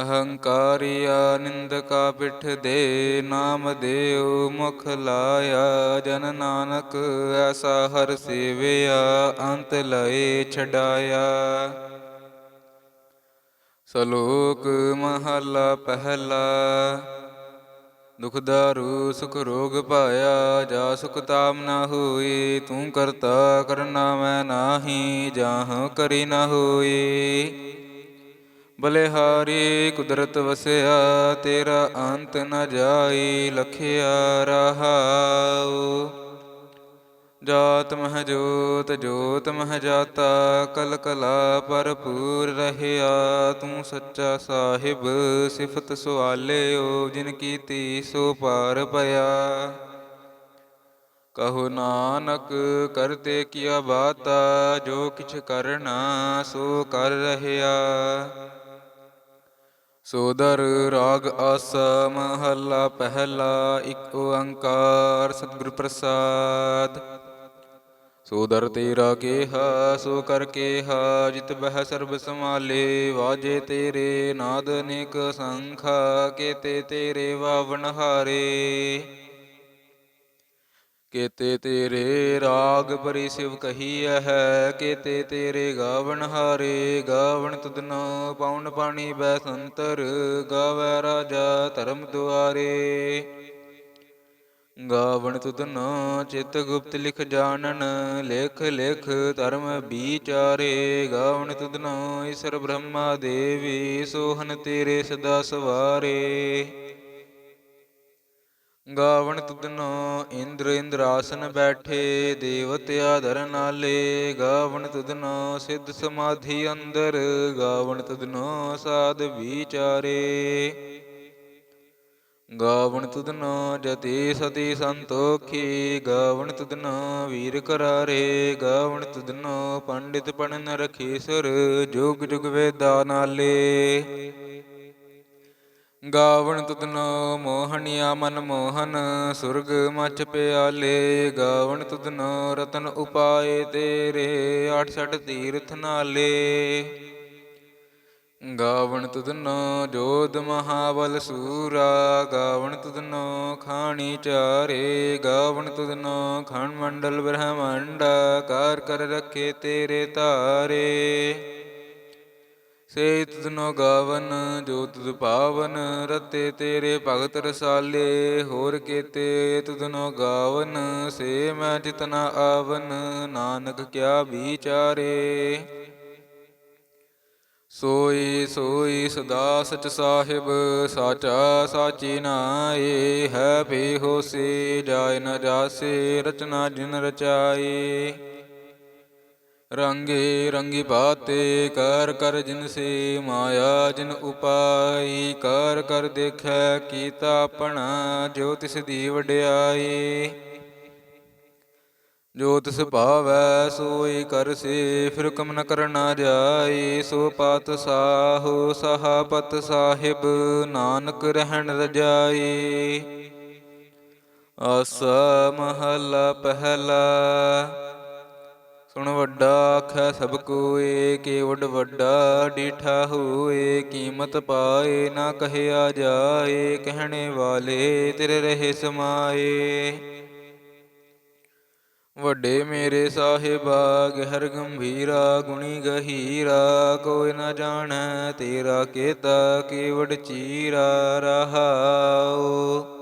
ਅਹੰਕਾਰੀਆ ਨਿੰਦਕਾ ਪਿਠ ਦੇ ਨਾਮ ਦੇਉ ਮੁਖ ਲਾਇਆ, ਜਨ ਨਾਨਕ ਐਸਾ ਹਰ ਸੇਵਿਆ, ਅੰਤ ਲਏ ਛਡਾਇਆ। ਸ਼ਲੋਕ ਮਹਲਾ ਪਹਿਲਾ, ਦੁਖ ਦਾਰੂ, ਸੁਖ ਰੋਗ ਪਾਇਆ, ਜਾ ਸੁਖ ਤਾਮ ਨਾ ਹੋਈ ਤੂੰ ਕਰਤਾ ਕਰਨਾ ਮੈਂ ਨਾਹੀ, ਜਾਹ ਕਰੀ ਨਾ ਹੋਈ ਬਲਿਹਾਰੀ ਕੁਦਰਤ ਵਸਿਆ, ਤੇਰਾ ਅੰਤ ਨ ਜਾਈ ਲਖਿਆ ਰਹਾਉ। ਜਾਤ ਮਹ ਜੋਤ ਜੋਤ ਮਹ ਜਾਤਾ, ਕਲ ਕਲਾ ਭਰਪੂਰ ਰਹਿਆ। ਤੂੰ ਸੱਚਾ ਸਾਹਿਬ, ਸਿਫਤ ਸੁਆਲਿਓ, ਜਿਨ ਕੀਤੀ ਸੋ ਪਾਰ ਪਿਆ। ਕਹੋ ਨਾਨਕ ਕਰਤੇ ਕੀਆ ਬਾਤਾ, ਜੋ ਕਿਛ ਕਰਨਾ, ਸੋ ਕਰ ਰਹਿਆ। ਸੋਦਰ ਰਾਗ ਆਸ ਮਹੱਲਾ ਪਹਿਲਾ ਇੱਕ ਓੰਕਾਰ ਸਤਿਗੁਰ ਪ੍ਰਸਾਦ। ਸੋਦਰ ਤੇਰਾ ਕੇਹਾ, ਸੋ ਕਰ ਕੇਹਾ, ਜਿਤ ਬਹਿ ਸਰਬ ਸਮਾਲੇ ਵਾਜੇ ਤੇਰੇ ਨਾਦ ਅਨੇਕ ਸੰਖਾ, ਕੇਤੇ ਤੇਰੇ ਵਾਵਨ ਹਾਰੇ। ਕੇਤੇ ਤੇਰੇ ਰਾਗ ਪਰੀ ਸਿਵ ਕਹੀਐ ਹੈ, ਕੇਤੇ ਤੇਰੇ ਗਾਵਣ ਹਾਰੇ, ਗਾਵਣ ਤੁਧਨੋ ਪਾਉਣ ਪਾਣੀ ਬੈ ਸੰਤਰ, ਗਾਵੈ ਰਾਜਾ ਧਰਮ ਦੁਆਰੇ। ਗਾਵਣ ਤੁਧਨ ਚਿਤ ਗੁਪਤ ਲਿਖ ਜਾਣਨ, ਲੇਖ ਲੇਖ ਧਰਮ ਵਿਚਾਰੇ। ਗਾਵਣ ਤੁਧਨ ਈਸ਼ਰ ਬ੍ਰਹਮਾ ਦੇਵੀ ਸੋਹਨ ਤੇਰੇ ਸਦਾ ਸਵਾਰੇ। ਗਾਵਣ ਤੁਧਨੋ ਇੰਦਰ ਇੰਦਰਾਸਨ ਬੈਠੇ ਦੇਵਤਿਆ ਧਰ ਨਾਲੇ। ਗਾਵਣ ਤੁਧਨੋ ਸਿੱਧ ਸਮਾਧੀ ਅੰਦਰ, ਗਾਵਣ ਤੁਧਨੋ ਸਾਧ ਵਿਚਾਰੇ। ਗਾਵਣ ਤੁਧਨੋ ਜਤੀ ਸਤੀ ਸੰਤੋਖੀ, ਗਾਵਣ ਤੁਧਨੋ ਵੀਰ ਕਰਾਰੇ। ਗਾਵਣ ਤੁਧਨੋ ਪੰਡਿਤ ਪੜਨ ਰਖੀਸਰ, ਜੁਗ ਜੁਗ ਵੇਦਾ ਨਾਲੇ। ਗਾਵਣ ਤੁਧਨੋ ਮੋਹਣਿਆ ਮਨ ਮੋਹਨ, ਸੁਰਗ ਮਚ ਪਿਆਲੇ। ਗਾਵਣ ਤੁਧਨੋ ਰਤਨ ਉਪਾਏ ਤੇਰੇ 68 ਤੀਰਥ ਨਾਲੇ। ਗਾਵਣ ਤੁਧਨੋ ਜੋਧ ਮਹਾਬਲ ਸੂਰਾ, ਗਾਵਣ ਤੁਧਨੋ ਖਾਣੀ ਚਾਰੇ। ਗਾਵਣ ਤੁਧਨੋ ਖਣ ਮੰਡਲ ਬ੍ਰਹਮੰਡ, ਕਾਰ ਕਰ ਰੱਖੇ ਤੇਰੇ ਤਾਰੇ। ਸੇ ਤੁਧਨੋ ਗਾਵਨ, ਜੋ ਤੁਧ ਪਾਵਨ, ਰਤੇ ਤੇਰੇ ਭਗਤ ਰਸਾਲੇ। ਹੋਰ ਕੇਤੇ ਤੁਧਨੋ ਗਾਵਨ, ਸੇ ਮੈਂ ਜਿਤਨਾ ਆਵਨ, ਨਾਨਕ ਕਿਆ ਵਿਚਾਰੇ। ਸੋਈ ਸੋਈ ਸਦਾ ਸਚ ਸਾਹਿਬ, ਸਾਚਾ ਸਾਚੀ ਨਾਏ, ਹੈ ਭੇ ਹੋਸੀ, ਜਾਇ ਨ ਜਾਸੇ, ਰਚਨਾ ਜਿਨ ਰਚਾਈ ਰੰਗੇ ਰੰਗੀ ਬਾਤੇ ਕਰ ਕਰ ਜਿਨ ਸੇ ਮਾਇਆ ਜਿਨ ਉਪਾਈ, ਕਰ ਕਰ ਦੇਖੈ ਕੀਤਾ ਆਪਣਾ ਜੋ ਤਿਸ ਦੀ ਵਡਿਆਈ। ਜੋ ਤਿਸ ਭਾਵੈ ਸੋਈ ਕਰਸੇ ਫਿਰ ਕਮ ਨ ਕਰਨਾ ਜਾਈ। ਸੋ ਪਾਤ ਸਾਹੋ ਸਹਾਪਤ ਸਾਹਿਬ, ਨਾਨਕ ਰਹਿਣ ਰਜਾਈ। ਆਸ ਮਹਲਾ ਪਹਿਲਾ ਸੁਣ ਵੱਡਾ ਆਖੈ ਸਭ ਕੋਏ ਕੇਵਡ ਵੱਡਾ ਡੀਠਾ ਹੋਏ, ਕੀਮਤ ਪਾਏ ਨਾ ਕਹਿਆ ਜਾਏ, ਕਹਿਣੇ ਵਾਲੇ ਤੇਰੇ ਰਹੇ ਸਮਾਏ। ਵੱਡੇ ਮੇਰੇ ਸਾਹਿਬਾ, ਗਹਿਰ ਗੰਭੀਰਾ, ਗੁਣੀ ਗਹੀਰਾ, ਕੋਈ ਨਾ ਜਾਣੈ ਤੇਰਾ ਕੇਤਾ ਕੇਵਡ ਚੀਰਾ ਰਹਾਉ।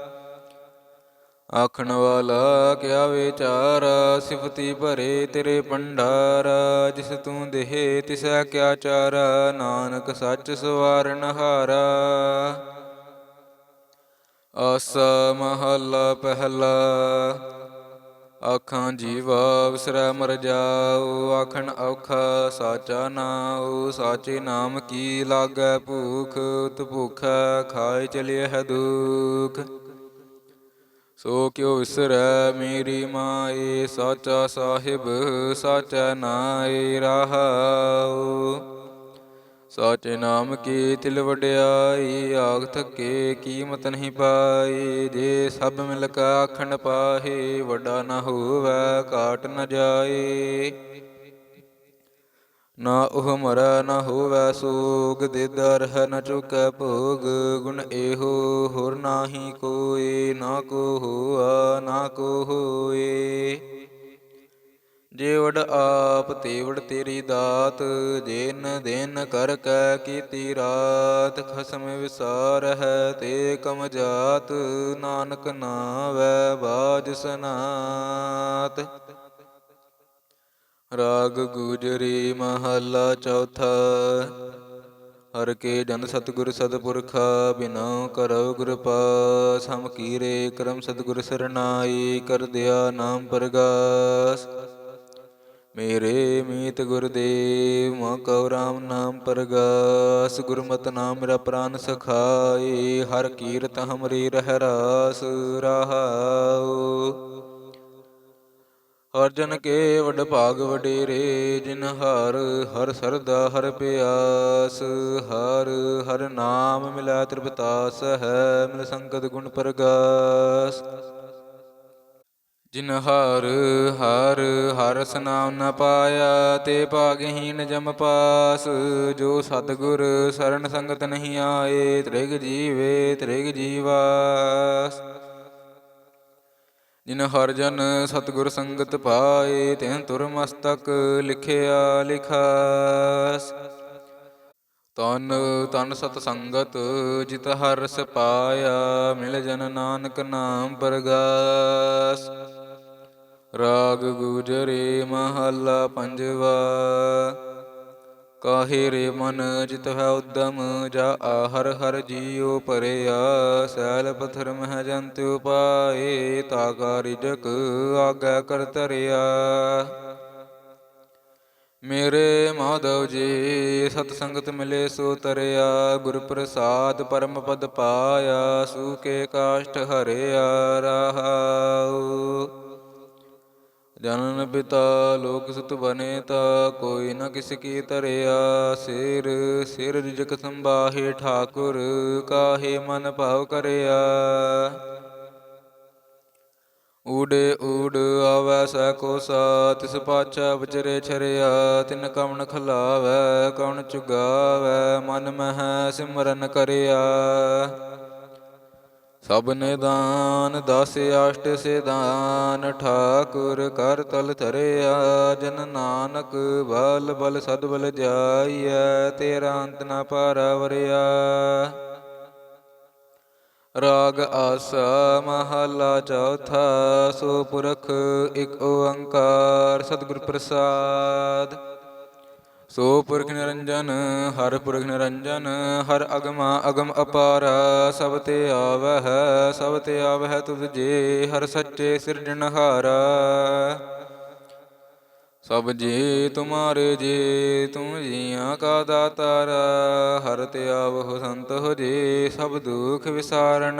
ਆਖਣ ਵਾਲਾ ਕਿਆ ਵਿਚਾਰ? ਸਿਫਤੀ ਭਰੇ ਤੇਰੇ ਭੰਡਾਰ। ਜਿਸ ਤੂੰ ਦੇਹ, ਤਿਸੈ ਕਿਆ ਚਾਰਾ? ਨਾਨਕ ਸੱਚ ਸਵਾਰਨ ਹਾਰਾ। ਆਸਾ ਮਹੱਲਾ ਪਹਿਲਾ। ਆਖਾਂ ਜੀਵਾ ਵਿਸਰੈ ਮਰ ਜਾਉ। ਆਖਣ ਔਖਾ ਸਾਚਾ ਨਾਉ। ਸਾਚੇ ਨਾਮ ਕੀ ਲਾਗੈ ਭੂਖ? ਤੁ ਭੁਖੈ ਖਾਏ ਚਲਿਐ ਹੈ ਦੁਖ। ਸੋ ਕਿਉ ਵਿਸਰੈ ਮੇਰੀ ਮਾਏ, ਸਾਚਾ ਸਾਹਿਬ, ਸਾਚਾ ਨਾਏ ਰਹਾਉ। ਸਾਚੇ ਨਾਮ ਕੀ ਤਿਲ ਵਡਿਆਈ ਆਖ ਥਕੇ ਕੀਮਤ ਨਹੀਂ ਪਾਈ। ਜੇ ਸਭ ਮਿਲ ਕਾ ਆਖਣ ਪਾਹੇ, ਵੱਡਾ ਨਾ ਹੋਵੇ ਕਾਟ ਨ ਜਾਏ। ਨਾ ਉਹ ਮਰੈ, ਨਾ ਹੋਵੈ ਸੋਗ ਦੇਦਰ ਹੈ ਨ ਚੁਕੈ ਭੋਗ, ਗੁਣ ਇਹੋ ਹੋਰ ਨਾਹੀ ਕੋਏ, ਨਾ ਕੋ ਹੋਆ, ਨਾ ਕੋ ਹੋਏ। ਜੇ ਆਪ, ਤੇ ਵਡ ਤੇਰੀ ਦਾਤ, ਜਿਨ ਦਿਨ ਕਰ ਕੈ ਕੀਤੀ ਰਾਤ, ਖਸਮ ਵਿਸਾਰ ਹੈ ਤੇ ਕਮ ਜਾਤ, ਨਾਨਕ ਨਾਵੈ ਬਾਜ ਸਨਾਤ। ਰਾਗ ਗੁਜਰੀ ਮਹੱਲਾ ਚੌਥਾ। ਹਰ ਕੇ ਜਨ ਸਤਿਗੁਰ ਸਤਿਪੁਰਖਾ ਬਿਨਉ ਕਰਉ ਗੁਰ ਪਾਸ ਹਮ ਕੀਰੇ ਕਰਮ ਸਤਿਗੁਰ ਸਰਨਾਈ, ਕਰ ਦਿਆ ਨਾਮ ਪ੍ਰਗਾਸ। ਮੇਰੇ ਮੀਤ ਗੁਰਦੇਵ, ਮਾ ਕਉ ਰਾਮ ਨਾਮ ਪ੍ਰਗਾਸ। ਗੁਰਮਤ ਨਾਮ ਮੇਰਾ ਪ੍ਰਾਨ ਸਖਾਏ, ਹਰ ਕੀਰਤ ਹਮਰੀ ਰਹਿ ਰਾਸ ਰਹਾਉ। ਹਰ ਕੇ ਵਡ ਭਾਗ ਵਡੇਰੇ, ਜਿਨ ਹਰ ਹਰ ਸਰਦਾ, ਹਰ ਪਿਆਸ, ਹਰ ਹਰ ਨਾਮ ਮਿਲਾ ਤ੍ਰਿਪਤਾਸ, ਹੈ ਮਿਲ ਸੰਗਤ ਗੁਣ ਪ੍ਰਗਾਸ। ਜਿਨ ਹਰ ਹਰ ਹਰ ਸਨਾਮ ਨ ਪਾਇਆ, ਤੇ ਭਾਗਹੀਨ ਜਮ ਪਾਸ। ਜੋ ਸਤਿਗੁਰ ਸਰਣ ਸੰਗਤ ਨਹੀਂ ਆਏ, ਤ੍ਰਿਗ ਜੀਵੇ, ਤ੍ਰਿਗ ਜੀਵਾਸ। ਜਿਨ ਹਰ ਜਨ ਸਤਿਗੁਰ ਸੰਗਤ ਪਾਏ, ਤਿਨ ਤੁਰ ਮਸਤਕ ਲਿਖਿਆ ਲਿਖਾਸ। ਤਨ ਤਨ ਸਤ ਸੰਗਤ, ਜਿਤ ਹਰਸ਼ ਪਾਇਆ ਮਿਲ ਜਨ ਨਾਨਕ ਨਾਮ ਪ੍ਰਗਾਸ। ਰਾਗ ਗੁਜਰੇ ਮਹੱਲਾ ਪੰਜਵਾ। ਕਾਹੇ ਰੇ ਮਨ ਜਿਤ ਹੈ ਉਦਮ, ਜਾ ਆਹਰ ਹਰ ਜੀਉ ਪਰਿਆ। ਸੈਲ ਪਥਰ ਮਹਿ ਜੰਤ ਉਪਾਏ ਤਾ ਕਾ ਰਿਜਕ ਆਗੈ ਕਰ ਧਰਿਆ। ਮੇਰੇ ਮਾਧਵ ਜੀ, ਸਤ ਸੰਗਤ ਮਿਲੇ ਸੋ ਤਰਿਆ। ਗੁਰ ਪ੍ਰਸਾਦ ਪਰਮ ਪਦ ਪਾਇਆ ਸੂਕੇ ਕਾਸ਼ਟ ਹਰਿਆ ਰਹਾਉ। ਜਨਨ ਪਿਤਾ ਲੋਕ ਸੁਤ ਬਨੇ ਤਾ, ਕੋਈ ਨ ਕਿਸ ਕੀ ਤਰਿਆ ਸਿਰ ਸਿਰ ਰਿਜਕ ਸੰਬਾਹੇ ਠਾਕੁਰ, ਕਾਹੇ ਮਨ ਭਾਵ ਕਰਿਆ। ਊੜੇ ਊੜ ਆਵੈ ਸੈ ਕੋ ਸਾ ਤਿਸ ਪਾਛਾ ਵਿਚਰੇ ਛਰਿਆ, ਤਿਨ ਕਵਣ ਖਲਾਵੈ, ਕਵਣ ਚੁਗਾਵੈ, ਮਨ ਮਹਿ ਸਿਮਰਨ ਕਰਿਆ। ਸਭ ਨਿਦਾਨ ਦਸ ਅਸ਼ਟ ਸਿਦਾਨ ਠਾਕੁਰ ਕਰ ਤਲ ਧਰਿਆ, ਜਨ ਨਾਨਕ ਬਲ ਬਲ ਸਦ ਬਲ ਜਾਈਐ, ਤੇਰਾ ਅੰਤ ਨ ਪਾਰਵਰਿਆ ਰਾਗ ਆਸਾ ਮਹਲਾ ਚੌਥਾ, ਸੋ ਪੁਰਖ ਇਕ ਓੰਕਾਰ, ਸਤਿਗੁਰ ਪ੍ਰਸਾਦ। ਸੋ ਪੁਰਖ ਨਿਰੰਜਨ, ਹਰ ਪੁਰਖ ਨਿਰੰਜਨ, ਹਰ ਅਗਮਾ ਅਗਮ ਅਪਾਰ, ਸਭ ਤੇ ਆਵਹਿ, ਸਭ ਤੇ ਆਵਹਿ ਤੁਧ ਜੀ, ਹਰ ਸੱਚੇ ਸਿਰਜਣਹਾਰਾ ਸਭ ਜੀ ਤੁਮਾਰੇ ਜੀ ਤੂੰ ਜੀਆਂ ਕਾ ਦਾਤਾਰ, ਹਰ ਤੇ ਆਵਹੁ ਸੰਤ ਹੋ ਜੀ, ਸਭ ਦੁਖ ਵਿਸਾਰਨ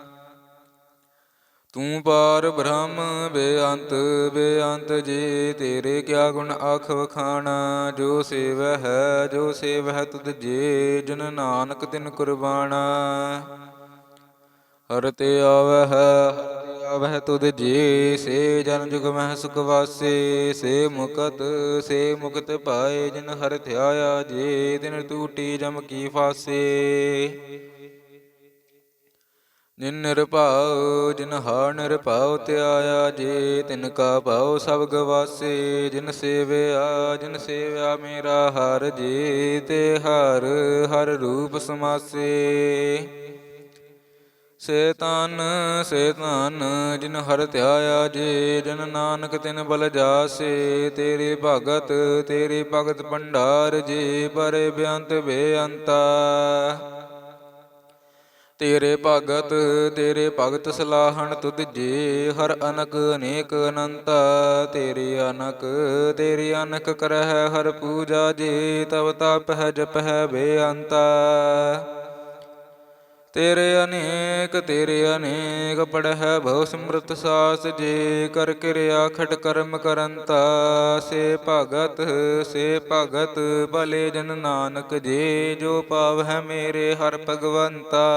ਤੂੰ ਪਾਰ ਬ੍ਰਹਮ ਬੇਅੰਤ ਬੇਅੰਤ ਜੀ, ਤੇਰੇ ਕਿਆ ਗੁਣ ਆਖ ਵਖਾਣਾ? ਜੋ ਸੇਵ ਹੈ, ਜੋ ਸੇਵ ਹੈ ਤੁਧ ਜੀ, ਜਨ ਨਾਨਕ ਤਿਨ ਕੁਰਬਾਨਾ ਹਰ ਤੇ ਆਵਹਿ ਹਰ ਤੇ ਆਵਹਿ ਤੁਧ ਜੀ, ਸੇ ਜਨ ਜੁਗ ਮਹਿ ਸੁਖ ਵਾਸੇ, ਸੇ ਮੁਕਤ ਸੇ ਮੁਕਤ ਪਾਏ ਜਿਨ ਹਰ ਧਿਆਇਆ ਜੇ ਦਿਨ ਟੂਟੀ ਜਮ ਕੀ ਫਾਸੇ। ਜਿਨ ਨਿਰਭਉ ਜਿਨ ਹਾਰ ਨਿਰਭਉ ਧਿਆਇਆ ਜੇ, ਤਿਨ ਕਾ ਭਾਉ ਸਭ ਗਵਾਸੇ, ਜਿਨ ਸੇਵਿਆ ਜਿਨ ਸੇਵਿਆ ਮੇਰਾ ਹਰ ਜੀ, ਤੇ ਹਰ ਹਰ ਰੂਪ ਸਮਾਸੇ। ਸੇ ਤਨ ਸੇ ਤਨ ਜਿਨ ਹਰ ਧਿਆਇਆ ਜੇ, ਜਨ ਨਾਨਕ ਤਿਨ ਬਲ ਜਾਸੇ, ਤੇਰੇ ਭਗਤ ਤੇਰੇ ਭਗਤ ਭੰਡਾਰ ਜੀ, ਪਰੇ ਬੇਅੰਤ ਬੇਅੰਤਾ। ਤੇਰੇ ਭਗਤ ਤੇਰੇ ਭਗਤ ਸਲਾਹਣ ਤੁਧ ਜੀ, ਹਰ ਅਨਕ ਅਨੇਕ ਅਨੰਤ, ਤੇਰੇ ਅਨਕ ਤੇਰੇ ਅਨਕ ਕਰਹਿ ਹਰ ਪੂਜਾ ਜੀ, ਤਵ ਤਪਹਿ ਜਪਹਿ ਬੇਅੰਤਾ। ਤੇਰੇ ਅਨੇਕ ਤੇਰੇ ਅਨੇਕ ਪੜਹਿ ਭਉ ਸਮ੍ਰਿਤ ਸਾਸ, ਜੇ ਕਰ ਕਿਰਿਆ ਖਟ ਕਰਮ ਕਰੰਤਾ ਸੇ ਭਗਤ ਸੇ ਭਗਤ ਭਲੇ ਜਨ ਨਾਨਕ, ਜੇ ਜੋ ਪਾਵਹਿ ਮੇਰੇ ਹਰ ਭਗਵੰਤਾ।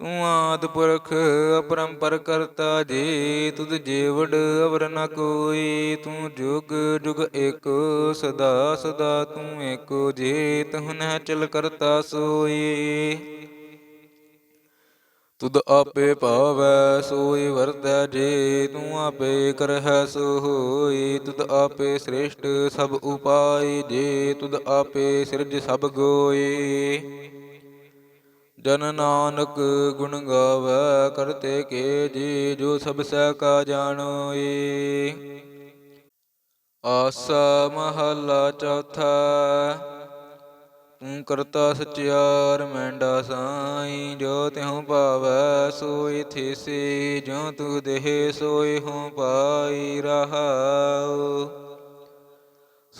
ਤੂੰ ਆਦ ਪੁਰਖ ਅਪਰੰਪਰ ਕਰਤਾ ਜੀ, ਤੁਧ ਜੀਵੜ ਅਵਰ ਨ ਕੋਈ। ਤੂੰ ਜੁਗ ਜੁਗ ਏਕ, ਸਦਾ ਸਦਾ ਤੂੰ ਏਕੋ ਜੀ ਤਹੁਨਹਿ ਚਲ ਕਰਤਾ ਸੋਈ। ਤੁਧ ਆਪੇ ਭਾਵੈ, ਸੋਈ ਵਰਤੈ ਜੇ, ਤੂੰ ਆਪੇ ਕਰਹਿ ਸੋ ਹੋਈ ਤੁਧ ਆਪੇ ਸ੍ਰੇਸ਼ਟ ਸਭ ਉਪਾਈ ਜੇ, ਤੁਧ ਆਪੇ ਸਿਰਜ ਸਭ ਗੋਈ। ਜਨ ਨਾਨਕ ਗੁਣ ਗਾਵੈ ਕਰਤੇ ਕੇ ਜੀ, ਜੋ ਸਭ ਸਹਿ ਕਾ ਜਾਣੋਈ ਆਸਾ ਮਹਲਾ ਚੌਥਾ, ਤੂੰ ਕਰਤਾ ਸਚਿਆਰ, ਮੈਂਡਾ ਸਾਈ, ਜੋ ਤਿਹੁ ਭਾਵੈ ਸੋਈ ਥੀਸੀ ਜੋ ਤੂ ਦੇਹ ਸੋਈ ਹਉ ਪਾਈ ਰਹਾਉ।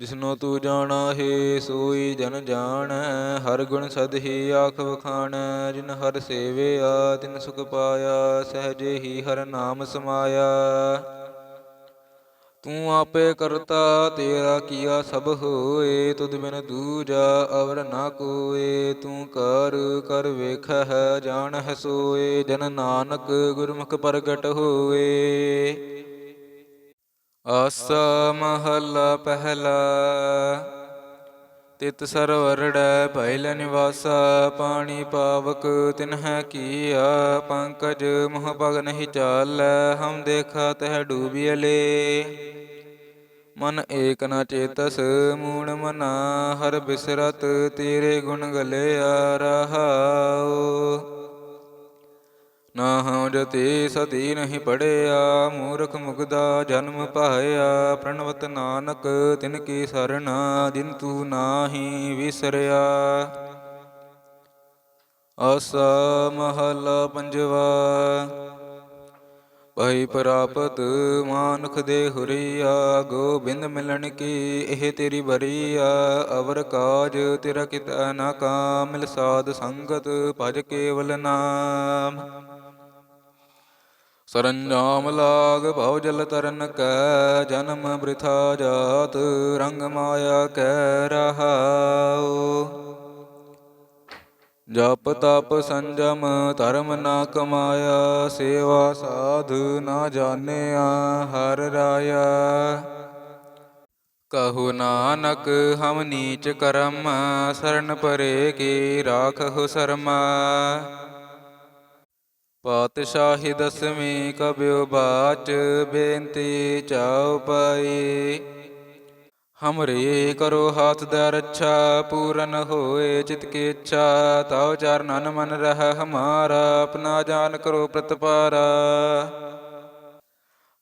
ਜਿਸਨੋ ਤੂੰ ਜਾਣਾ, ਹੈ ਸੋਈ ਜਨ ਜਾਣੈ। ਹਰ ਗੁਣ ਸਦ ਹੀ ਆਖ ਵਖਾਣੈ, ਜਿਨ ਹਰ ਸੇਵਿਆ ਤਿਨ ਸੁਖ ਪਾਇਆ, ਸਹਜੇ ਹੀ ਹਰ ਨਾਮ ਸਮਾਇਆ। ਤੂੰ ਆਪੇ ਕਰਤਾ, ਤੇਰਾ ਕੀਆ ਸਭ ਹੋਏ, ਤੁਧ ਬਿਨ ਦੂਜਾ ਅਵਰ ਨਾ ਕੋਏ। ਤੂੰ ਕਰ ਕਰ ਵੇਖਹਿ, ਜਾਣਹਿ ਸੋਏ, ਜਨ ਨਾਨਕ ਗੁਰਮੁਖ ਪ੍ਰਗਟ ਹੋਏ। ਆਸਾ ਮਹੱਲਾ ਪਹਿਲਾ। ਤਿਤ ਸਰਵਰੜੈ ਭੈਲ ਨਿਵਾਸਾ। ਪਾਣੀ ਪਾਵਕ ਤਿਨਹਿ ਕੀਆ। ਪੰਕਜ ਮੋਹ ਭਗ ਨਹੀਂ ਚਾਲੈ। ਹਮ ਦੇਖਾ ਤਹ ਡੂਬਿਅਲੇ ਮਨ ਏਕ ਨ ਚੇਤਸ ਮੂਣ ਮਨਾ। ਹਰ ਬਿਸਰਤ ਤੇਰੇ ਗੁਣ ਗਲੇ ਆ ਰਹਾਉ। ਨਾ ਹਉ ਜਤੀ ਸਤੀ ਨਹੀਂ ਪੜਿਆ, ਮੂਰਖ ਮੁਗਦਾ ਜਨਮ ਪਾਇਆ। ਪ੍ਰਣਵਤ ਨਾਨਕ, ਤਿਨ ਕੀ ਸਰਣਾ ਜਿਨ ਤੂ ਨਾਹੀ ਵਿਸਰਿਆ। ਆਸਾ ਮਹਲਾ ਪੰਜਵਾ ਭਈ ਪ੍ਰਾਪਤ ਮਾਨੁਖ ਦੇ ਹੁਰੀਆ, ਗੋਬਿੰਦ ਮਿਲਣ ਕੀ ਇਹ ਤੇਰੀ ਬਰੀਆ ਅਵਰ ਕਾਜ ਤੇਰਾ ਕਿਤਾ ਨਾ ਕਾਮਿਲ, ਸਾਧ ਸੰਗਤ ਭਜ ਕੇਵਲ ਨਾਮ। ਸਰੰਜਾਮ ਲਾਗ ਭਉ ਜਲ ਤਰਨ ਕੈ, ਜਨਮ ਬ੍ਰਿਥਾ ਜਾਤ ਰੰਗ ਮਾਇਆ ਕੈ ਰਹਾਉ। ਜਪ ਤਪ ਸੰਜਮ ਧਰਮ ਨਾ ਕਮਾਇਆ, ਸੇਵਾ ਸਾਧ ਨਾ ਜਾਣਿਆ, ਹਰ ਰਾਇਆ। ਕਹੂ ਨਾਨਕ, ਹਮ ਨੀਚ ਕਰਮ, ਸਰਨ ਪਰੇ ਕੀ ਰਾਖਹੁ ਸਰਮਾ। ਪਾਤਸ਼ਾਹੀ ਦਸਵੀਂ ਕਬਿਓ ਬਾਚ, ਬੇਨਤੀ ਚਾਉ ਪਾਈ। ਹਮਰੇ ਕਰੋ ਹਾਥ ਦਾ ਰੱਛਾ, ਪੂਰਨ ਹੋਏ ਚਿਤ ਕੀ ਇੱਛਾ, ਤਾਉ ਚਰਨਨ ਮਨ ਰਹਿ ਹਮਾਰਾ, ਆਪਣਾ ਜਾਨ ਕਰੋ ਪ੍ਰਤਪਾਰਾ।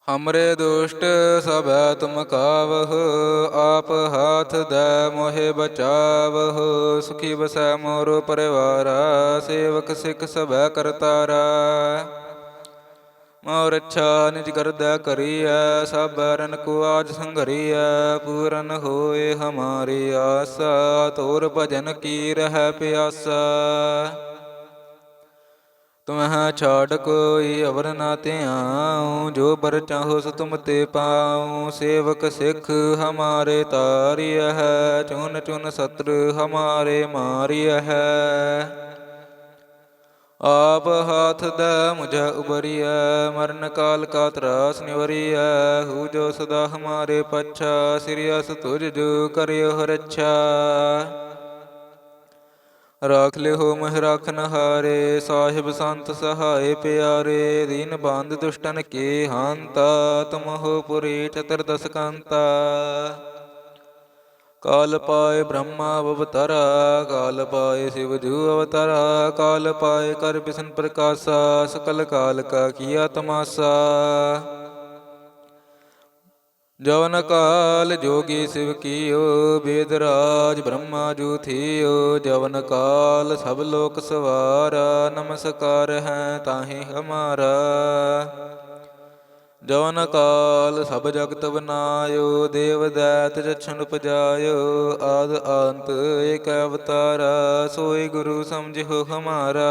ਹਮਰੇ ਦੁਸ਼ਟ ਸਭੈ ਤੁਮ ਕਾਵਹੁ, ਆਪ ਹਾਥ ਦੈ ਮੋਹਿ ਬਚਾਵਹੁ, ਸੁਖੀ ਬਸੈ ਮੋਰ ਪਰਿਵਾਰਾ, ਸੇਵਕ ਸਿਖ ਸਭੈ ਕਰਤਾਰਾ। ਮੋਰ ਅੱਛਾ ਨਿਜ ਕਰਦਾ ਕਰੀਐ, ਸਭ ਰਨ ਕੋ ਆਜ ਸੰਘਰੀਐ, ਪੂਰਨ ਹੋਏ ਹਮਾਰੀ ਆਸਾ, ਤੋਰ ਭਜਨ ਕੀ ਰਹਿ ਪਿਆਸਾ। ਤੁਮਹਿ ਛਾੜ ਕੋਈ ਅਵਰ ਨਾ ਧਿਆਉ, ਜੋ ਬਰ ਚਾਹੋ ਸੋ ਤੁਮ ਤੇ ਪਾਉ, ਸੇਵਕ ਸਿੱਖ ਹਮਾਰੇ ਤਾਰਿਯ ਹੈ, ਚੁਨ ਚੁਨ ਸਤਰ ਹਮਾਰੇ ਮਾਰਿਯ ਹੈ। ਆਪ ਹਾਥ ਦਾ ਮੁਝੇ ਉਬਰੀਐ, ਮਰਨ ਕਾਲ ਕਾ ਤਰਾਸ ਨਿਵਰੀਐ ਹੂ ਜੋ ਸਦਾ ਹਮਾਰੇ ਪਛਾ, ਸਿਰਿ ਅਸ ਤੁਜ ਜੋ ਕਰਿਓ ਰੱਛਾ ਰਾਖ ਲਿਓ ਮਹਿ ਰਾਖਨ ਹਾਰੇ ਸਾਹਿਬ ਸੰਤ ਸਹਾਏ ਪਿਆਰੇ, ਦੀਨ ਬੰਦ ਦੁਸ਼ਟਨ ਕੇ ਹੰਤਾ, ਤੁਮਹੁ ਪੁਰੀ ਚਤੁਰਦਸ ਕੰਤਾ। ਕਾਲ ਪਾਏ ਬ੍ਰਹਮਾ ਅਵਤਾਰਾ ਕਾਲ ਪਾਏ ਸਿਵ ਜੂ ਅਵਤਾਰਾ ਕਾਲ ਪਾਏ ਕਰ ਬਿਸ਼ਨ ਪ੍ਰਕਾਸ਼ਾ ਸਕਲ ਕਾਲ ਕਾ ਕੀਆ ਤਮਾਸਾ ਜਵਨ ਕਾਲ ਜੋਗੀ ਸਿਵ ਕੀਓ ਬੇਦ ਰਾਜ ਬ੍ਰਹਮਾ ਜੂ ਥੀਓ ਜਵਨ ਕਾਲ ਸਭ ਲੋਕ ਸਵਾਰਾ ਨਮਸਕਾਰ ਹੈ ਤਾਹੇ ਹਮਾਰਾ ਜਵਨ ਕਾਲ, ਸਭ ਜਗਤ ਬਨਾਇਓ, ਦੇਵ ਦੈਤ ਜਛਨ ਉਪਜਾਇਓ, ਆਦ ਅੰਤ ਏਕ ਅਵਤਾਰਾ, ਸੋਈ ਗੁਰੂ ਸਮਝਿਓ ਹਮਾਰਾ।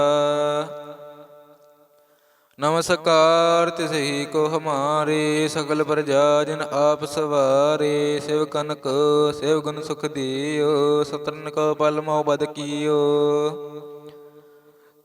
ਨਮਸਕਾਰ, ਤਿਸਹੀ ਕੋ ਹਮਾਰੇ, ਸਗਲ ਪ੍ਰਜਾ ਜਨ ਆਪ ਸਵਾਰੇ, ਸਿਵ ਕਨਕ, ਸਿਵ ਗੁਣ ਸੁਖ ਦਿਓ ਸਤਨ ਕੋ ਪਲ ਮੋ ਬਦ ਕੀਓ।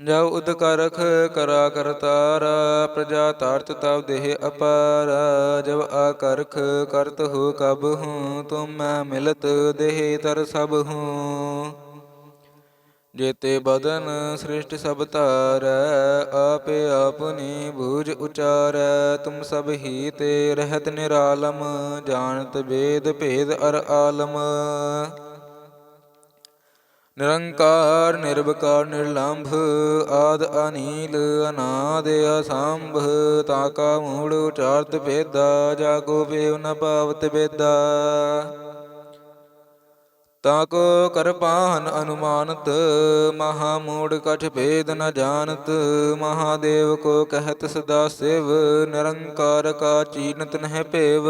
ਜਬ ਉਦ ਕਰਖ ਕਰਾ ਕਰਤਾਰਾ, ਪ੍ਰਜਾ ਤਾਰਤ ਤਬ ਦੇਹ ਅਪਾਰ ਜਬ ਆਕਰਖ ਕਰਤ ਹੋ ਕਬ ਹੂੰ, ਤੁਮ ਮੈਂ ਮਿਲਤ ਦੇਹ ਤਰ ਸਭ ਹੂੰ। ਜੇਤੇ ਬਦਨ ਸ੍ਰਿਸ਼ਟ ਸਭ ਤਾਰ ਆਪੇ ਆਪਨੀ ਬੂਝ ਉਚਾਰ, ਤੁਮ ਸਭ ਹੀ ਤੇ ਰਹਿਤ ਨਿਰਾਲਮ, ਜਾਣਤ ਵੇਦ ਭੇਦ ਅਰ ਆਲਮ। ਨਿਰੰਕਾਰ, ਨਿਰਵਕਾਰ, ਨਿਰਲੰਭ ਆਦ ਅਨੀਲ, ਅਨਾਦ ਅਸੰਭ, ਤਾ ਕਾ ਮੂੜ ਉਚਾਰਤ ਭੇਦਾ ਜਾਗੋ ਬੇਉ ਨ ਪਾਵਤ ਬੇਦਾ ਤਾ ਕੋ ਕਰਪਾਨ ਅਨੁਮਾਨਤ, ਮਹਾ ਮੂੜ ਕਛ ਭੇਦ ਨ ਜਾਣਤ ਮਹਾਦੇਵ ਕੋ ਕਹਿਤ ਸਦਾ ਸਿਵ, ਨਿਰੰਕਾਰ ਕਾ ਚੀਨਤ ਨਹਿ ਭੇਵ।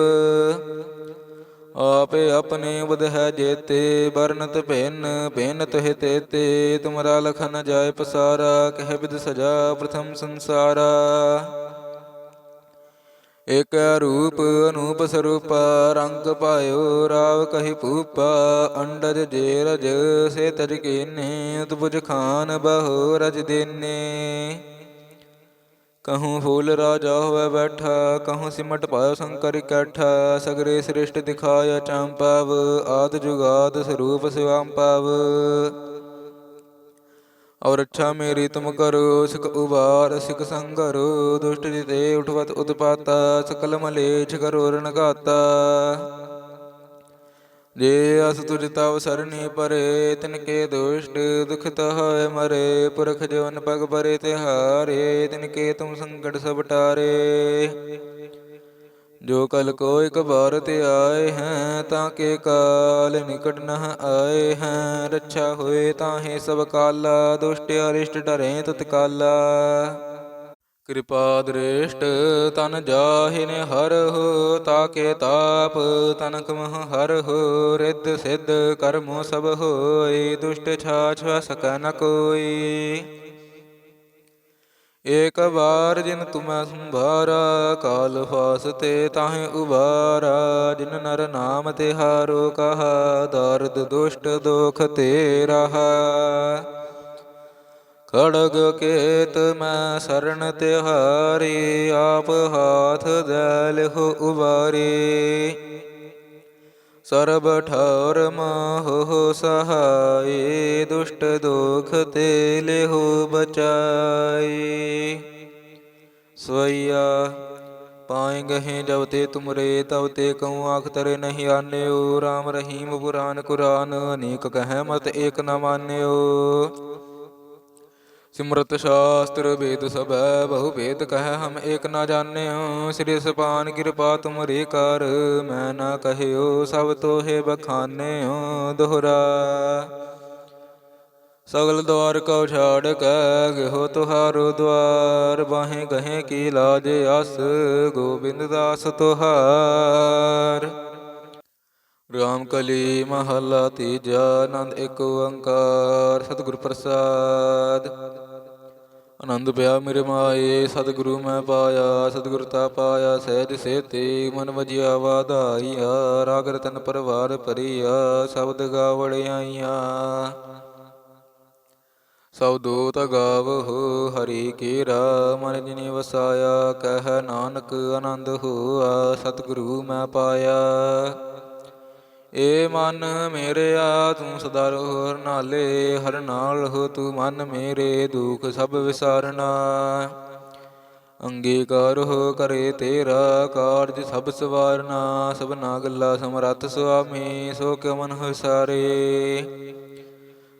ਆਪੇ ਆਪਣੇ ਬੁਧ ਹੈ ਜੇਤੇ ਬਰਨਤ ਭਿੰਨ ਭਿੰਨ ਤੁਹਿ ਤੇਤੇ, ਤੁਮਰਾ ਲਖਨ ਜਾਏ ਪਸਾਰਾ, ਕਹਿ ਬਿਦ ਸਜਾ ਪ੍ਰਥਮ ਸੰਸਾਰਾ। ਇਕ ਰੂਪ ਅਨੂਪ ਸਰੂਪ, ਰੰਗ ਪਾਇਓ ਰਾਵ ਕਹੀ ਭੂਪਾ, ਅੰਡਜ ਜੇ ਰਜ ਸੇ ਤਜ ਕੀਨੇ ਉਤਪੁਜ ਖਾਨ ਬਹੁ ਰਜ ਦੇਨੇ। ਕਹੂੰ ਫੂਲ ਰਾਜਾ ਹੋਵੇ ਬੈਠਾ ਕਹੂੰ ਸਿਮਟ ਪਾਇਓ ਸ਼ੰਕਰ ਇਕੱਠਾ ਸਗਰੇ ਸ੍ਰਿਸ਼ਟ ਦਿਖਾਇਆ ਚੰਪਾਵ ਆਦ ਜੁਗਾਦ ਸਰੂਪ ਸਿਵਾਮ ਪਾਵ ਔਰ ਅੱਛਾ ਮੇਰੀ ਤੁਮ ਕਰੋ ਸਿਕ ਉਬਾਰ ਸਿਕ ਸੰਗਰੋ ਦੁਸ਼ਟ ਜਿਤੇ ਉਠਵਤ ਉਤਪਾਤਾ ਸਕਲ ਮਲੇਛ ਕਰੋ ਰਣ ਘਾਤਾ ਜੇ ਅਸ ਤੁਜ ਤਵ ਸਰਣੀ ਪਰੇ, ਤਿਨ ਕੇ ਦੁਸ਼ਟ ਦੁਖਤ ਹੋਏ ਮਰੇ, ਪੁਰਖ ਜਵਨ ਪਗ ਪਰੇ ਤਿਹਾਰੇ ਤਿਨ ਕੇ ਤੁਮ ਸੰਕਟ ਸਭ ਟਾਰੇ। ਜੋ ਕਲ ਕੋ ਇਕ ਬਾਰ ਤੇ ਆਏ ਹੈ, ਤਾਂ ਕੇ ਕਾਲ ਨਿਕਟ ਨਹ ਆਏ ਹੈ। ਰੱਛਾ ਹੋਏ ਤਾਹੇ ਸਭ ਕਾਲਾ, ਦੁਸ਼ਟ ਅਰਿਸ਼ਟ ਡਰੇ ਤਤਕਾਲਾ। ਕਿਰਪਾ ਦ੍ਰਿਸ਼ਟ ਤਨ ਜਾਹਿ ਨੇ ਤਾਕੇ ਤਾਪ ਤਨਕ ਮਹ ਹਰ ਹੋ ਰਿੱਧ ਸਿੱਧ ਕਰਮੋ ਸਭ ਹੋਈ ਦੁਸ਼ਟ ਛਾਛ ਸਕੈ ਨ ਕੋਈ। ਏਕ ਵਾਰ ਜਿਨ ਤੁਮੈ ਸੰਭਾਰਾ, ਕਾਲ ਫਾਸ ਤੇ ਤਾਹੇ ਉਬਾਰਾ, ਜਿਨ ਨਰ ਨਾਮ ਤੇ ਹਾਰੋ ਕਹਾ, ਦਰਦ ਦੁਸ਼ਟ ਦੁਖ ਤੇ ਰਹਾ ਖੜਗ ਕੇਤ ਮੈਂ ਸ਼ਰਨ ਤਿਹਾਰੀ, ਆਪ ਹਾਥ ਦੇ ਲਿਹੁ ਉਬਾਰੀ। ਸਰਬ ਠੌਰ ਮੋਹ ਸਹਾਈ, ਦੁਸ਼ਟ ਦੋਖ ਤੇ ਲਿਹੋ ਬਚਾਈ। ਸਵਈਆ ਪਾਏ ਗਹੇ ਜਬ ਤੇ ਤੁਮਰੇ, ਤਬ ਤੇ ਕਉ ਆਖ ਤਰੇ ਨਹੀਂ ਆਨਿਓ। RAM ਰਹੀਮ ਪੁਰਾਨ ਕੁਰਾਨ, ਅਨੇਕ ਕਹੈ ਮਤ ਏਕ ਨ ਮਾਨਿਓ। ਸਿਮਰਤ ਸ਼ਾਸਤਰ ਵੇਦ ਸਭੈ, ਬਹੁ ਵੇਦ ਕਹਿ ਹਮ ਏਕ ਨਾ ਜਾਣਿਓ। ਸ੍ਰੀ ਸਪਾਨ ਕਿਰਪਾ ਤੁਮਰੀ ਕਰ, ਮੈਂ ਨਾ ਕਹਿਓ ਸਭ ਤੋਹੇ ਬਖਾਨਿਓ ਦੋਹਰਾ। ਸਗਲ ਦਵਾਰ ਕਉ ਛਾੜ ਕੈ, ਗਿਹੋ ਤੁਹਾਰੋ ਦਵਾਰ। ਬਾਹੇ ਗਹੇ ਕੀ ਲਾਜ ਅਸ, ਗੋਬਿੰਦ ਦਾਸ ਤੁਹਾਰ। ਰਾਮ ਕਲੀ ਮਹਲਾ ਤੀਜਾ, ਆਨੰਦ ਏਕ ਓੰਕਾਰ, ਸਤਿਗੁਰ ਪ੍ਰਸਾਦ। ਆਨੰਦ ਪਿਆ ਮੇਰੇ ਮਾਏ, ਸਤਿਗੁਰੂ ਮੈਂ ਪਾਇਆ, ਸਤਿਗੁਰ ਤਾ ਪਾਇਆ, ਸਹਿਜ ਸੇਤੀ ਮਨ ਵਜਿਆ ਵਾਧਾਈਆ, ਰਾਗ ਰਤਨ ਪਰਵਾਰ ਭਰੀਆ, ਸ਼ਬਦ ਗਾਵੜਿਆਈਆਂ ਸਭ ਦੂਤ ਗਾਵਹੁ ਹਰੀ ਕੀਰਾ, ਮਨ ਜਿਨੀ ਵਸਾਇਆ, ਕਹਿ ਨਾਨਕ ਆਨੰਦ ਹੋਆ, ਸਤਿਗੁਰੂ ਮੈਂ ਪਾਇਆ। ਏ ਮਨ ਮੇਰਿਆ, ਤੂੰ ਸਦਾ ਰਹੋ ਹਰ ਨਾਲੇ, ਹਰ ਨਾਲ ਹੋ ਤੂੰ ਮਨ ਮੇਰੇ, ਦੁਖ ਸਭ ਵਿਸਾਰਨਾ। ਅੰਗੀਕਾਰ ਹੋ ਕਰੇ ਤੇਰਾ ਕਾਰਜ ਸਭ ਸਵਾਰਨਾ, ਸਭਨਾ ਗੱਲਾ ਸਮਰੱਥ ਸੁਆਮੀ, ਸੋ ਕਿਉ ਮਨ ਵਿਸਾਰੇ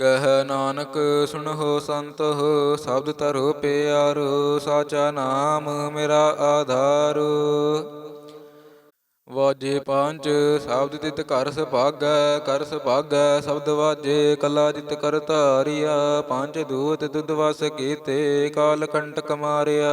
ਕਹਿ ਨਾਨਕ, ਸੁਣੋ ਸੰਤ ਹੋ ਸ਼ਬਦ ਧਰੋ ਪਿਆਰੋ, ਸਾਚਾ ਨਾਮ ਮੇਰਾ ਆਧਾਰ। ਵਾਜੇ ਪੰਜ, ਸ਼ਬਦ ਤਿਤ ਘਰ ਸੁਭਾਗੈ ਕਰ ਸੁਭਾਗੈ, ਸ਼ਬਦ ਵਾਜੇ, ਕਲਾ ਜਿਤ ਕਰ ਧਾਰਿਆ ਪੰਜ ਦੂਤ ਦੁੱਧ ਵਸ ਕੀਤੇ, ਕਾਲ ਕੰਟਕ ਮਾਰਿਆ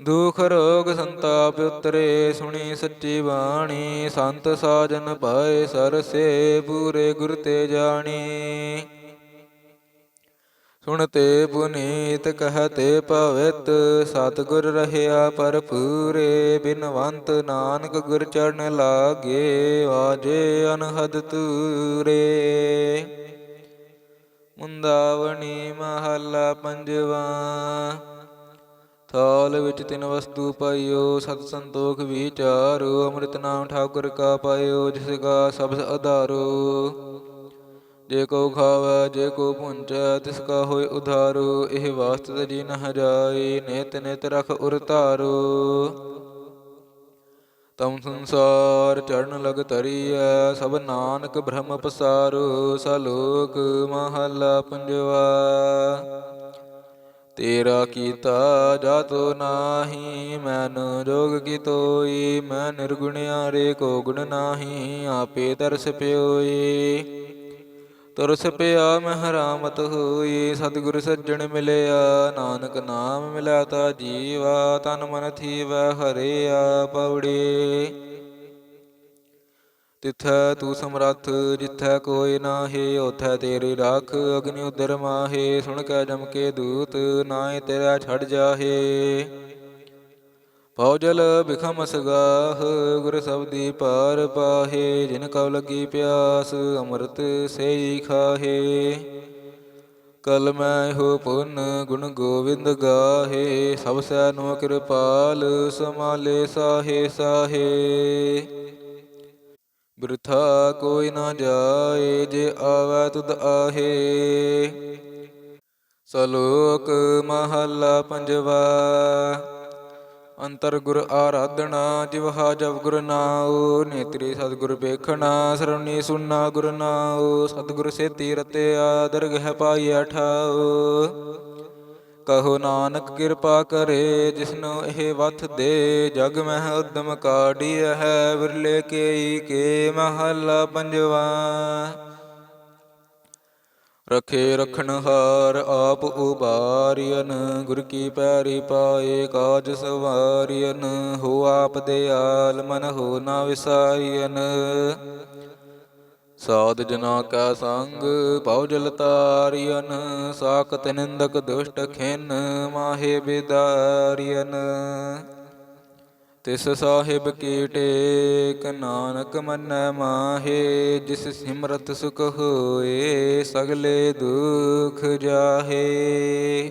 ਦੁਖ ਰੋਗ ਸੰਤਾਪ ਉਤਰੇ, ਸੁਣੀ ਸੱਚੀ ਬਾਣੀ, ਸੰਤ ਸਾਜਨ ਪਾਏ ਸਰਸੇ, ਪੂਰੇ ਗੁਰ ਤੇ ਜਾਣੀ। ਸੁਣਤੇ ਪੁਨੀਤ ਕਹਤੇ ਪਵਿੱਤ ਸਤਿਗੁਰ ਰਹਿਆ ਭਰਪੂਰੇ, ਬਿਨਵੰਤ ਨਾਨਕ ਗੁਰ ਚਰਨ ਲਾਗੇ ਵਾਜੇ ਅਨਹਦ ਤੂਰੇ ਮੁੰਦਾਵਣੀ ਮਹੱਲਾ ਪੰਜਵਾ। ਥਾਲ ਵਿੱਚ ਤਿੰਨ ਵਸਤੂ ਪਾਇਓ ਸਤ ਸੰਤੋਖ ਵਿਚਾਰੋ ਅੰਮ੍ਰਿਤ ਨਾਮ ਠਾਕੁਰ ਕਾ ਪਾਇਓ, ਜਿਸ ਕਾ ਸਬਦ ਆਧਾਰੋ ਜੇ ਕੋ ਖਾਵੈ, ਜੇ ਕੋ ਪੁੰਚੈ ਤਿਸ ਕਾ ਹੋਇ ਉਧਾਰੋ। ਇਹ ਵਾਸਤ ਜੀ ਨ ਜਾਏ ਨਿਤ ਨਿਤ ਰਖ ਉਰ ਧਾਰੋ। ਤਮ ਸੰਸਾਰ ਚਰਨ ਲਗ ਤਰੀਐ ਸਭ ਨਾਨਕ ਬ੍ਰਹਮ ਪਸਾਰੋ। ਸਲੋਕ ਮਹਲਾ ਪੰਜਵਾ। ਤੇਰਾ ਕੀਤਾ ਜਾਤੋ ਨਾਹੀ ਮੈਨ ਜੋਗ ਕੀ ਤੋਈ ਮੈਂ ਨਿਰਗੁਣਿਆ ਰੇ ਕੋ ਗੁਣ ਨਾਹੀ, ਆਪੇ ਤਰਸ ਪਿਓਈ। ਤਰਸ ਪਿਆ ਮਹਿਰਾਮਤ ਹੋਈ, ਸਤਿਗੁਰ ਸੱਜਣ ਮਿਲਿਆ, ਨਾਨਕ ਨਾਮ ਮਿਲਿਆ ਤਾ ਜੀਵਾ, ਤਨ ਮਨ ਥੀਵੈ ਹਰਿਆ ਪਉੜੀ ਤਿਥੈ ਤੂੰ ਸਮਰੱਥ, ਜਿਥੈ ਕੋਈ ਨਾਹੀ ਉਥੈ ਤੇਰੀ ਰਾਖ, ਅਗਨੀ ਉਦਰ ਮਾਹੇ, ਸੁਣ ਕੇ ਜਮ ਕੇ ਦੂਤ ਨਾਏ ਤੇਰਾ ਛੜ ਜਾਹੇ। ਭਉਜਲ ਬਿਖਮ ਸਗਾਹ, ਗੁਰ ਸਬਦੀ ਪਾਰ ਪਾਹੇ, ਜਿਨ ਕਉ ਲੱਗੀ ਪਿਆਸ, ਅੰਮ੍ਰਿਤ ਸੇਈ ਖਾਹੇ। ਕਲ ਮੈਂ ਹੋ ਪੁੰਨ ਗੁਣ ਗੋਵਿੰਦ ਗਾਹੇ, ਸਭ ਸੈ ਨੋ ਕਿਰਪਾਲ, ਸਮਾਲੇ ਸਾਹੇ ਸਾਹੇ। ਬਿਰਥਾ ਕੋਈ ਨਾ ਜਾਏ, ਜੇ ਆਵੈ ਤੁਧ ਆਹੇ। ਸਲੋਕ ਮਹੱਲਾ ਪੰਜਵਾ, ਅੰਤਰ ਗੁਰ ਆਰਾਧਣਾ ਜਿਵਹਾ ਜਬ ਗੁਰ ਨਾਉ, ਨੇਤਰੀ ਸਤਿਗੁਰ ਵੇਖਣਾ ਸਰਵਣੀ ਸੁਨਣਾ ਗੁਰ ਨਾਉ, ਸਤਿਗੁਰ ਸੇਤੀ ਰਤਿਆ ਦਰਗਹਿ ਪਾਈ ਠਾਉ ਕਹੋ ਨਾਨਕ ਕਿਰਪਾ ਕਰੇ, ਜਿਸਨੂੰ ਇਹ ਵਥ ਦੇ। ਜਗ ਮਹਿ ਉਦਮ ਕਾਢੀਐ ਹੈ, ਵਿਰਲੇ ਕੇਈ ਕੇ ਮਹੱਲਾ ਪੰਜਵਾ। ਰਖੇ ਰਖਣ ਹਾਰ ਆਪ ਉਬਾਰੀਅਨ ਗੁਰ ਕੀ ਪੈਰੀ ਪਾਏ ਕਾਜ ਸਵਾਰੀਅਨ ਹੋ ਆਪ ਦੇ ਆਲ ਮਨ ਹੋ ਨਾ ਵਿਸਾਰੀਅਨ ਸਾਧ ਜਨਾ ਕਾ ਸੰਗ ਪਉ ਜਲ ਤਾਰੀਅਨ ਸਾਖਤ ਨਿੰਦਕ ਦੁਸ਼ਟ ਖਿਨ, ਮਾਹੇ ਬਿਦਾਰੀਅਨ ਤਿਸ ਸਾਹਿਬ ਕੀ ਟੇਕ, ਨਾਨਕ ਮਨ ਮਾਹੇ, ਜਿਸ ਸਿਮਰਤ ਸੁਖ ਹੋਏ, ਸਗਲੇ ਦੁਖ ਜਾਹੇ।